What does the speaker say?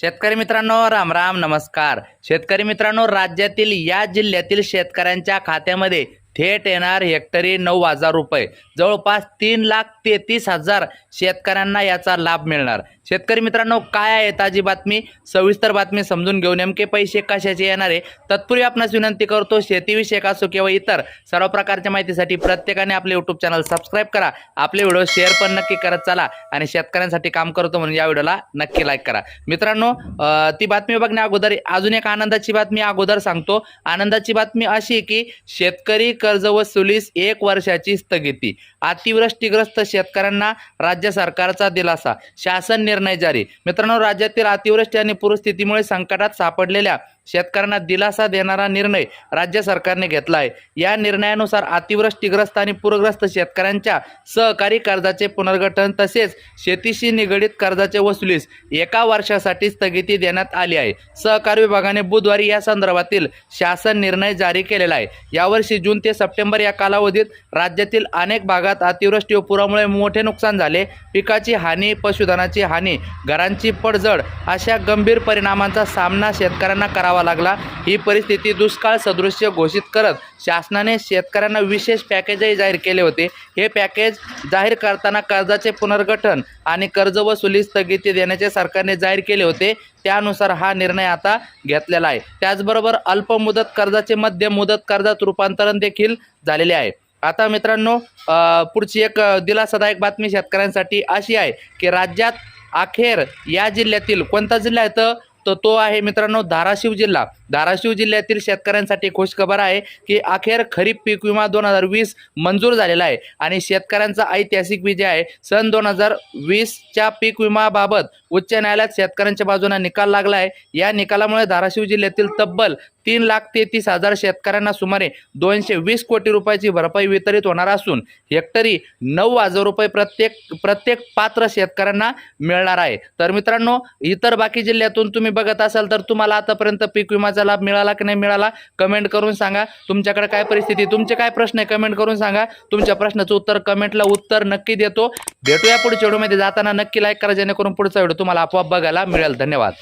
शेतकरी मित्रांनो राम राम नमस्कार. शेतकरी मित्रांनो राज्यातील या जिल्ह्यातील शेतकऱ्यांच्या खात्यामध्ये थेट येणार हेक्टरी नऊ हजार रुपये. जवळपास तीन लाख तेहतीस हजार शेतकऱ्यांना याचा लाभ मिळणार. शेतकरी मित्रांनो काय आहे ताजी बातमी? सविस्तर बातमी समजून घेऊ. नेमके पैसे कशाचे येणार आहे? तत्पूर्वी आपणास विनंती करतो शेतीविषयक असो किंवा इतर सर्व प्रकारच्या माहितीसाठी प्रत्येकाने आपले यूट्यूब चॅनल सबस्क्राईब करा. आपले व्हिडिओ शेअर पण नक्की करत चला आणि शेतकऱ्यांसाठी काम करतो म्हणून या व्हिडिओला नक्की लाईक करा. मित्रांनो ती बातमी बघण्या अगोदर अजून एक आनंदाची बातमी अगोदर सांगतो. आनंदाची बातमी अशी आहे की शेतकरी कर्ज वसुलीस एक वर्षाची स्थगिती. अतिवृष्टीग्रस्त शेतकऱ्यांना राज्य सरकारचा दिलासा. शासन निर्णय जारी. मित्रांनो राज्यातील अतिवृष्टी आणि पूरस्थितीमुळे संकटात सापडलेल्या शेतकऱ्यांना दिलासा देणारा निर्णय राज्य सरकारने घेतला आहे या निर्णयानुसार अतिवृष्टीग्रस्त आणि पूरग्रस्त शेतकऱ्यांच्या सहकारी कर्जाचे पुनर्गठन तसेच शेतीशी निगडीत कर्जाचे वसुलीस एका वर्षासाठी स्थगिती देण्यात आली आहे. सहकार विभागाने बुधवारी या संदर्भातील शासन निर्णय जारी केलेला आहे. यावर्षी जून ते सप्टेंबर या कालावधीत राज्यातील अनेक भागात अतिवृष्टी व पुरामुळे मोठे नुकसान झाले. पिकाची हानी पशुधनाची हानी घरांची पडझड अशा गंभीर परिणामांचा सामना शेतकऱ्यांना करावा लागला. ही परिस्थिती दुष्काळ सदृश्य घोषित करत शासनाने शेतकऱ्यांना विशेष पॅकेजही जाहीर केले होते. हे पॅकेज जाहीर करताना कर्जाचे पुनर्गठन आणि कर्ज वसुली स्थगिती देण्याचे सरकारने जाहीर केले होते. त्यानुसार हा निर्णय आता घेतलेला आहे. त्याचबरोबर अल्पमुदत कर्जाचे मध्य मुदत कर्जात रूपांतरण देखील झालेले आहे. आता मित्रांनो पुढची एक दिलासदायक दिलासादायक बातमी शेतकऱ्यांसाठी अशी आहे की राज्यात अखेर या जिल्ह्यातील कोणता जिल्हा आहे तर तो आहे मित्रांनो धाराशिव जिल्हा. धाराशिव जिल्ह्यातील शेतकऱ्यांसाठी खुशखबर आहे की अखेर खरीप पीक विमा दोन हजार वीस मंजूर झालेला आहे. आणि शेतकऱ्यांचा ऐतिहासिक विजय आहे. सन दोन हजार वीसच्या पीक विमाबाबत उच्च न्यायालयात शेतकऱ्यांच्या बाजूने निकाल लागला आहे या निकालामुळे धाराशिव जिल्ह्यातील तब्बल तीन लाख तेहतीस हजार शेतकऱ्यांना सुमारे दोनशे वीस कोटी रुपयाची भरपाई वितरित होणार असून हेक्टरी नऊ हजार रुपये प्रत्येक प्रत्येक पात्र शेतकऱ्यांना मिळणार आहे. तर मित्रांनो इतर बाकी जिल्ह्यातून तुम्ही तुम्ही बघत असाल तर तुम्हाला आतापर्यंत पीक विमाचा लाभ मिळाला की नाही मिळाला कमेंट करून सांगा. तुमच्याकडे काय परिस्थिती तुमचे काय प्रश्न आहे कमेंट करून सांगा. तुमच्या प्रश्नाचं उत्तर कमेंटला उत्तर नक्की देतो. भेटूया पुढच्या व्हिडिओमध्ये जाताना नक्की लाईक करा जेणेकरून पुढचा व्हिडिओ तुम्हाला आपोआप बघायला मिळेल. धन्यवाद.